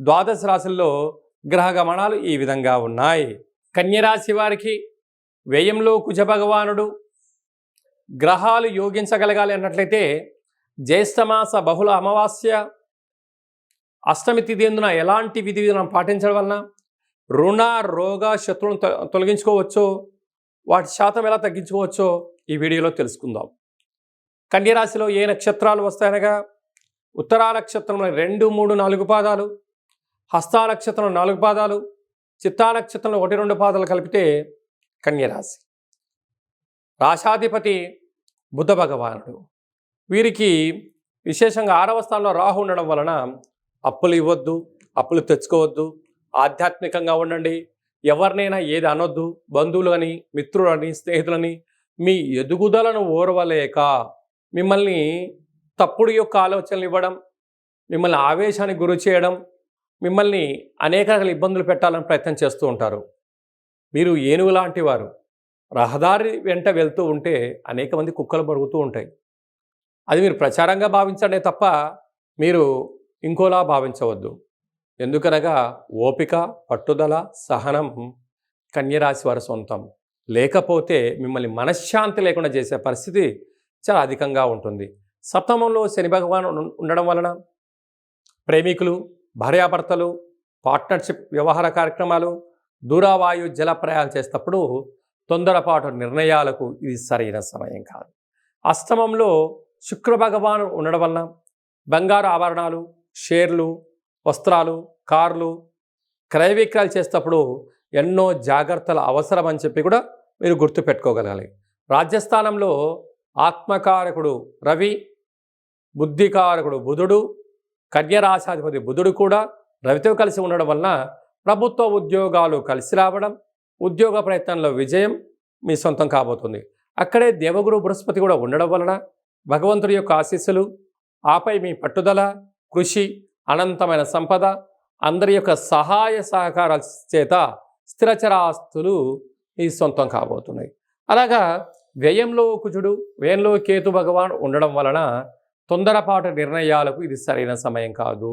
ద్వాదశ రాశుల్లో గ్రహ గమనాలు ఈ విధంగా ఉన్నాయి. కన్యరాశి వారికి వ్యయంలో కుజ భగవానుడు గ్రహాలు యోగించగలగాలి అన్నట్లయితే జ్యేష్ఠమాస బహుళ అమావాస్య అష్టమి తిథి ఎందున ఎలాంటి విధి విధానం పాటించడం వలన రుణ రోగ శత్రువులను తొ- తొలగించుకోవచ్చో వాటి శాతం ఎలా తగ్గించుకోవచ్చో ఈ వీడియోలో తెలుసుకుందాం. కన్యరాశిలో ఏ నక్షత్రాలు వస్తాయనగా ఉత్తరా నక్షత్రంలో రెండు మూడు నాలుగు పాదాలు హస్తానక్షత్రంలో నాలుగు పాదాలు చిత్తానక్షత్రంలో ఒకటి రెండు పాదాలు కలిపితే కన్యరాశి. రాశాధిపతి బుధ భగవానుడు. వీరికి విశేషంగా ఆరవ స్థానంలో రాహు ఉండడం వలన అప్పులు ఇవ్వద్దు అప్పులు తెచ్చుకోవద్దు ఆధ్యాత్మికంగా ఉండండి. ఎవరినైనా ఏది అనొద్దు బంధువులని మిత్రులని స్నేహితులని మీ ఎదుగుదలను ఓర్వలేక మిమ్మల్ని తప్పుడు యొక్క ఆలోచనలు ఇవ్వడం మిమ్మల్ని ఆవేశానికి గురి చేయడం మిమ్మల్ని అనేక రకాల ఇబ్బందులు పెట్టాలని ప్రయత్నం చేస్తూ ఉంటారు. మీరు ఏనుగు లాంటి వారు. రహదారి వెంట వెళ్తూ ఉంటే అనేక మంది కుక్కలు బరుగుతూ ఉంటాయి. అది మీరు ప్రచారంగా భావించడే తప్ప మీరు ఇంకోలా భావించవద్దు. ఎందుకనగా ఓపిక పట్టుదల సహనం కన్యరాశి వారి సొంతం. లేకపోతే మిమ్మల్ని మనశ్శాంతి లేకుండా చేసే పరిస్థితి చాలా అధికంగా ఉంటుంది. సప్తమంలో శని భగవాన్ ఉండడం వలన ప్రేమికులు భార్యాభర్తలు పార్ట్నర్షిప్ వ్యవహార కార్యక్రమాలు దూరావాయు జల ప్రయాణాలు చేసేటప్పుడు తొందరపాటు నిర్ణయాలకు ఇది సరైన సమయం కాదు. అష్టమంలో శుక్ర భగవాను ఉండడం వలన బంగారు ఆభరణాలు షేర్లు వస్త్రాలు కార్లు క్రయ విక్రయాలు చేసేటప్పుడు ఎన్నో జాగ్రత్తలు అవసరం అని చెప్పి కూడా మీరు గుర్తుపెట్టుకోగలగాలి రాజ్యస్థానంలో ఆత్మకారకుడు రవి బుద్ధికారకుడు బుధుడు కన్యరాశాధిపతి బుధుడు కూడా రవితో కలిసి ఉండడం వలన ప్రభుత్వ ఉద్యోగాలు కలిసి రావడం ఉద్యోగ ప్రయత్నంలో విజయం మీ సొంతం కాబోతుంది. అక్కడే దేవగురు బృహస్పతి కూడా ఉండడం వలన భగవంతుడి యొక్క ఆశీస్సులు ఆపై మీ పట్టుదల కృషి అనంతమైన సంపద అందరి యొక్క సహాయ సహకారాల చేత స్థిరచరాస్తులు మీ సొంతం కాబోతున్నాయి. అలాగా వ్యయంలో కుజుడు వ్యయంలో కేతు భగవాన్ ఉండడం వలన తొందరపాటు నిర్ణయాలకు ఇది సరైన సమయం కాదు.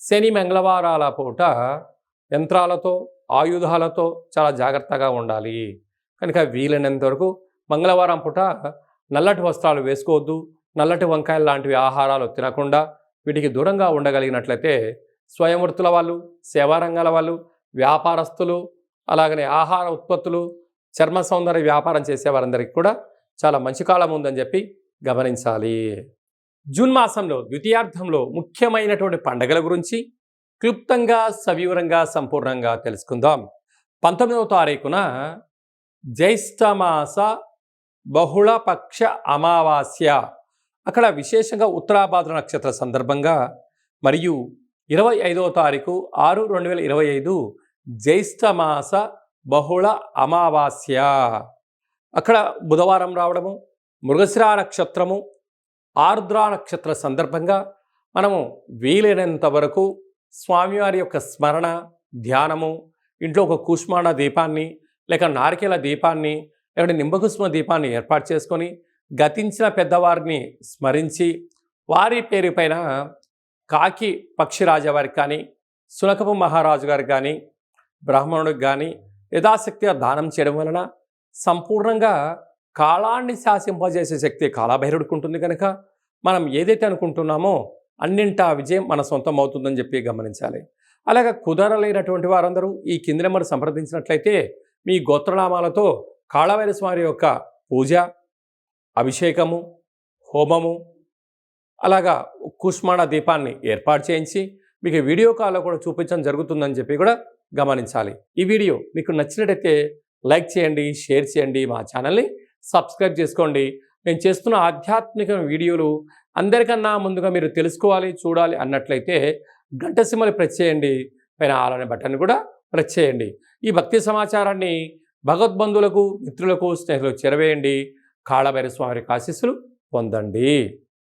శని మంగళవారాల పూట యంత్రాలతో ఆయుధాలతో చాలా జాగ్రత్తగా ఉండాలి. కనుక వీలైనంత వరకు మంగళవారం పూట నల్లటి వస్త్రాలు వేసుకోవద్దు. నల్లటి వంకాయలు లాంటివి ఆహారాలు తినకుండా వీటికి దూరంగా ఉండగలిగినట్లయితే స్వయంవృత్తుల వాళ్ళు సేవా రంగాల వాళ్ళు వ్యాపారస్తులు అలాగనే ఆహార ఉత్పత్తులు చర్మ సౌందర్య వ్యాపారం చేసే వారందరికీ కూడా చాలా మంచి కాలం ఉందని చెప్పి గమనించాలి. జూన్ మాసంలో ద్వితీయార్థంలో ముఖ్యమైనటువంటి పండగల గురించి క్లుప్తంగా సవివరంగా సంపూర్ణంగా తెలుసుకుందాం. పంతొమ్మిదవ తారీఖున జ్యేష్ఠమాస బహుళపక్ష అమావాస్య. అక్కడ విశేషంగా ఉత్తరాభాద్ర నక్షత్ర సందర్భంగా మరియు ఇరవై ఐదవ తారీఖు ఆరు రెండు వేల ఇరవై ఐదు జ్యేష్ఠమాస బహుళ అమావాస్య. అక్కడ బుధవారం రావడము మృగశిరా నక్షత్రము ఆర్ద్రా నక్షత్ర సందర్భంగా మనము వీలైనంత వరకు స్వామివారి యొక్క స్మరణ ధ్యానము ఇంట్లో ఒక కూష్మాణ దీపాన్ని లేక నారికేల దీపాన్ని లేకుంటే నింబకుష్మ దీపాన్ని ఏర్పాటు చేసుకొని గతించిన పెద్దవారిని స్మరించి వారి పేరు పైన కాకి పక్షిరాజా వారికి కానీ సునకపు మహారాజు గారికి కానీ బ్రాహ్మణుడికి కానీ యథాశక్తిగా దానం చేయడం వలన సంపూర్ణంగా కాలాన్ని శాసింపజేసే శక్తి కాలభైరుడికి ఉంటుంది కనుక మనం ఏదైతే అనుకుంటున్నామో అన్నింటా విజయం మన సొంతం అవుతుందని చెప్పి గమనించాలి. అలాగే కుదరలేనటువంటి వారందరూ ఈ కింది నెంబర్ సంప్రదించినట్లయితే మీ గోత్రనామాలతో కాళవైరస్ వారి యొక్క పూజ అభిషేకము హోమము అలాగా కుష్మాణ దీపాన్ని ఏర్పాటు చేయించి మీకు వీడియో కాల్లో కూడా చూపించడం జరుగుతుందని చెప్పి కూడా గమనించాలి. ఈ వీడియో మీకు నచ్చినట్టయితే లైక్ చేయండి షేర్ చేయండి మా ఛానల్ని. సబ్స్క్రైబ్ చేసుకోండి. నేను చేస్తున్న ఆధ్యాత్మిక వీడియోలు అందరికన్నా ముందుగా మీరు తెలుసుకోవాలి చూడాలి అన్నట్లయితే గంట సిమ్మలు ప్రెస్ చేయండి. పైన ఆలనే బటన్ కూడా ప్రెస్ చేయండి. ఈ భక్తి సమాచారాన్ని భగవద్బంధువులకు మిత్రులకు స్నేహితులకు చెరవేయండి. కాళభైర స్వామి ఆశీస్సులు పొందండి.